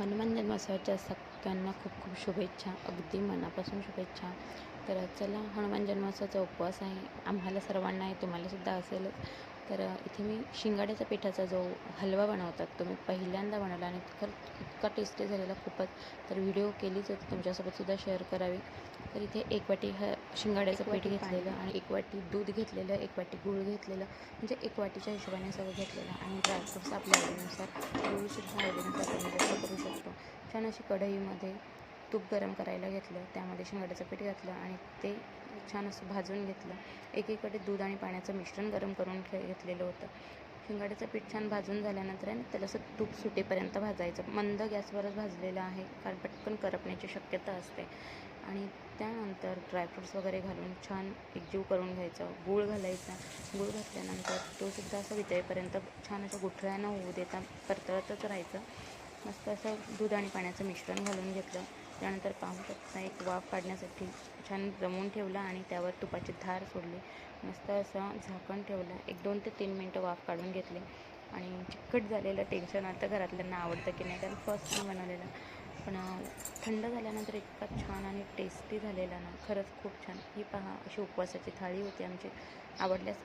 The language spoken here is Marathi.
हनुमान जन्मोत्सवाच्या सगळ्यांना खूप खूप शुभेच्छा. अगदी मनापासून शुभेच्छा. तर चला हनुमान जन्मोत्सवाचा उपवास आहे. आम्हाला सर्वांना आहे तुम्हालासुद्धा असेलच. तर इथे मी शिंगाड्याच्या पिठाचा जो हलवा बनवतात तो मी पहिल्यांदा बनवला आणि खरंच इतका टेस्टी झालेला खूपच. तर व्हिडिओ केलीच होती तुमच्यासोबतसुद्धा शेअर करावी. तर इथे एक वाटी ह शिंगाड्याचं पीठ घेतलेलं आणि एक वाटी दूध घेतलेलं एक वाटी गूळ घेतलेलं म्हणजे एक वाटीच्या हिशोबाने सगळं घेतलेलं. आणि ड्रायफ्रुट्स आपल्या आवडीनुसार गूळसुद्धा आवडीनुसार छान अशी कढईमध्ये तूप गरम करायला घेतलं त्यामध्ये शिंगाड्याचं पीठ घातलं आणि ते छान असं भाजून घेतलं. एकीकडे दूध आणि पाण्याचं मिश्रण गरम करून घे घेतलेलं होतं. शिंगाड्याचं पीठ छान भाजून झाल्यानंतर आहे त्याला असं तूप सुटेपर्यंत भाजायचं. मंद गॅसवरच भाजलेलं आहे कारण पटकन करपण्याची शक्यता असते. आणि त्यानंतर ड्रायफ्रुट्स वगैरे घालून छान एकजीव करून घ्यायचं. गूळ घालायचा. गूळ घातल्यानंतर तो सुद्धा असं वितळेपर्यंत छान असं गुठळ्यानं होऊ देता परतळतच राहायचं. मस्त असं दूध आणि पाण्याचं मिश्रण घालून घेतलं. त्यानंतर पाहू शकता एक वाफ काढण्यासाठी छान जमवून ठेवलं आणि त्यावर तुपाची धार सोडली. मस्त असं झाकण ठेवलं. एक दोन ते तीन मिनटं वाफ काढून घेतली. आणि चिकट झालेलं टेन्शन आता घरातल्यांना आवडतं की नाही कारण फर्स्ट टाईम बनवलेलं. पण थंड झाल्यानंतर इतका छान आणि टेस्टी झालेला ना खरंच खूप छान. ही पहा अशी उपवासाची थाळी होती आमची. आवडल्यास